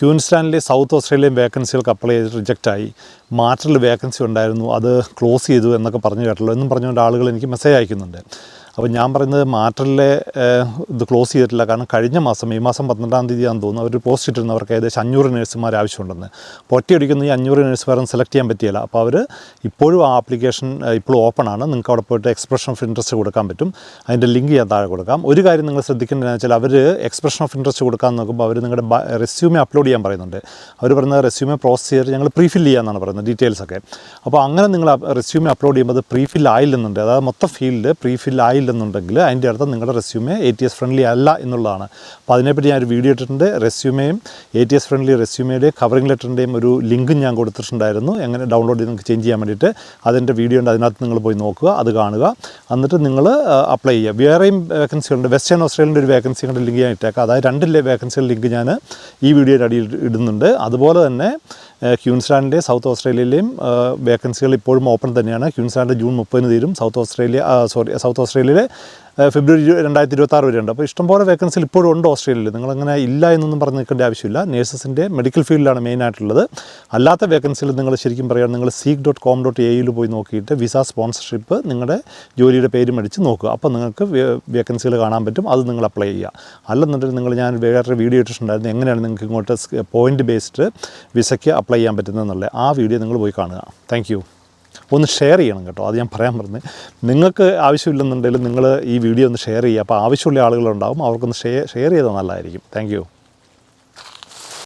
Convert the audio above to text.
ക്യൂൻസ്റ്റാനിലെ south Australian വേക്കൻസികൾക്ക് apply ചെയ്ത് റിജക്റ്റായി. മാറ്ററിൽ വേക്കൻസി ഉണ്ടായിരുന്നു. അത് ക്ലോസ് ചെയ്തു എന്നൊക്കെ പറഞ്ഞു കേട്ടല്ലോ. എന്നും പറഞ്ഞുകൊണ്ട് ആളുകൾ എനിക്ക് മെസ്സേജ് അയക്കുന്നുണ്ട്. അപ്പോൾ ഞാൻ പറയുന്നത് മാറ്ററിലെ ഇത് ക്ലോസ് ചെയ്തിട്ടില്ല. കാരണം കഴിഞ്ഞ മാസം ഈ മാസം പന്ത്രണ്ടാം തീയതി ആണെന്ന് തോന്നുന്നു അവർ പോസ്റ്റ് ഇട്ടിരുന്നവർക്ക് ഏകദേശം അഞ്ഞൂറ് നഴ്സുമാർ ആവശ്യമുണ്ടെന്ന്. ഒറ്റയടിക്കുന്ന ഈ അഞ്ഞൂറ് നഴ്സുമാരും സെലക്ട് ചെയ്യാൻ പറ്റിയില്ല. അപ്പോൾ അവർ ഇപ്പോഴും ആ ആപ്ലിക്കേഷൻ ഇപ്പോഴും ഓപ്പൺ ആണ്. നിങ്ങൾക്ക് അവിടെ പോയിട്ട് എക്സ്പ്രഷൻ ഓഫ് ഇൻട്രസ്റ്റ് കൊടുക്കാൻ പറ്റും. അതിന്റെ ലിങ്ക് ഞാൻ താഴെ കൊടുക്കാം. ഒരു കാര്യം നിങ്ങൾ ശ്രദ്ധിക്കേണ്ടതെന്ന് വെച്ചാൽ അവർ എക്സ്പ്രഷൻ ഓഫ് ഇൻട്രസ്റ്റ് കൊടുക്കാൻ നോക്കുമ്പോൾ അവർ നിങ്ങളുടെ റെസ്യൂമേ അപ്ലോഡ് ചെയ്യാൻ പറയുന്നുണ്ട്. അവർ പറയുന്നത് റെസ്യൂമേ പ്രോസസ് ചെയ്തിട്ട് ഞങ്ങൾ പ്രീഫിൽ ചെയ്യാമെന്നാണ് പറയുന്നത് ഡീറ്റെയിൽസ് ഒക്കെ. അപ്പോൾ അങ്ങനെ നിങ്ങൾ റെസ്യൂമേ അപ്ലോഡ് ചെയ്യുമ്പോൾ അത് പ്രീഫിൽ ആയില്ലെന്നുണ്ട്. അതായത് മൊത്തം ഫീൽഡ് പ്രീഫിൽ ആയില്ലെന്നുണ്ടെങ്കിൽ അതിന്റെ അർത്ഥം നിങ്ങളുടെ resume A T S friendly അല്ല എന്നുള്ളതാണ്. അപ്പോൾ അതിനെപ്പറ്റി ഞാൻ ഒരു വീഡിയോ ഇട്ടിട്ടുണ്ട് റെസ്യൂമേയും എ ടി എസ് ഫ്രണ്ട്ലി റെസ്യൂമേയുടെ കവറിംഗ് ലെറ്ററിന്റെയും ഒരു ലിങ്കും ഞാൻ കൊടുത്തിട്ടുണ്ടായിരുന്നു. എങ്ങനെ ഡൗൺലോഡ് ചെയ്ത് നിങ്ങൾക്ക് ചേഞ്ച് ചെയ്യാൻ വേണ്ടിയിട്ട് അതിന്റെ വീഡിയോ ഉണ്ട്. അതിനകത്ത് നിങ്ങൾ പോയി നോക്കുക അത് കാണുക. എന്നിട്ട് നിങ്ങൾ അപ്ലൈ ചെയ്യുക. വേറെയും വേക്കൻസി ഉണ്ട്. വെസ്റ്റേൺ ഓസ്ട്രേലിയന്റെ ഒരു വേക്കൻസികളുടെ ലിങ്ക് ഞാൻ ഇട്ടേക്കാം. അതായത് രണ്ടിലെ വേക്കൻസികളുടെ ലിങ്ക് ഞാൻ ഈ വീഡിയോയുടെ അടിയിൽ ഇടുന്നുണ്ട്. അതുപോലെ തന്നെ ക്യൂൻസ്ലാൻഡിന്റെ സൗത്ത് ഓസ്ട്രേലിയയിലെയും വേക്കൻസികൾ ഇപ്പോഴും ഓപ്പൺ തന്നെയാണ്. ക്യൂൻസ്ലാൻഡ് ജൂൺ മുപ്പതിന് തീരും. സൗത്ത് ഓസ്ട്രേലിയ സോറി സൗത്ത് ഓസ്ട്രേലിയയിലെ ഫെബ്രുവരി രണ്ടായിരത്തി ഇരുപത്തി ആറ് വരെയുണ്ട്. അപ്പോൾ ഇഷ്ടംപോലെ വേക്കൻസികൾ ഇപ്പോഴും ഉണ്ട് ഓസ്ട്രേലിയയിൽ. നിങ്ങളങ്ങനെ ഇല്ല എന്നൊന്നും പറഞ്ഞ് നിൽക്കേണ്ട ആവശ്യമില്ല. നേഴ്സസിന്റെ മെഡിക്കൽ ഫീൽഡിലാണ് മെയിനായിട്ടുള്ളത് അല്ലാത്ത വേക്കൻസികൾ നിങ്ങൾ ശരിക്കും പറയുക നിങ്ങൾ സീക്ക് ഡോട്ട് കോം ഡോട്ട് എയിൽ പോയി നോക്കിയിട്ട് വിസ സ്പോൺസർഷിപ്പ് നിങ്ങളുടെ ജോലിയുടെ പേര് മേടിച്ച് നോക്കുക. അപ്പോൾ നിങ്ങൾക്ക് വേക്കൻസികൾ കാണാൻ പറ്റും. അത് നിങ്ങൾ അപ്ലൈ ചെയ്യുക. അല്ലെന്നുണ്ടെങ്കിൽ നിങ്ങൾ ഞാൻ വേറെ വീഡിയോ ഇട്ടിട്ടുണ്ടായിരുന്നു. എങ്ങനെയാണ് നിങ്ങൾക്ക് ഇങ്ങോട്ട് പോയിന്റ് ബേസ്ഡ് വിസയ്ക്ക് അപ്ലൈ ചെയ്യാൻ പറ്റുന്നതെന്നുള്ളത് ആ വീഡിയോ നിങ്ങൾ പോയി കാണുക. താങ്ക് ഒന്ന് ഷെയർ ചെയ്യണം കേട്ടോ. അത് ഞാൻ പറയാൻ പറഞ്ഞത് നിങ്ങൾക്ക് ആവശ്യമില്ലെന്നുണ്ടെങ്കിലും നിങ്ങൾ ഈ വീഡിയോ ഒന്ന് ഷെയർ ചെയ്യുക. അപ്പോൾ ആവശ്യമുള്ള ആളുകളുണ്ടാവും. അവർക്കൊന്ന് ഷെയർ ഷെയർ ചെയ്താൽ നല്ലതായിരിക്കും. താങ്ക്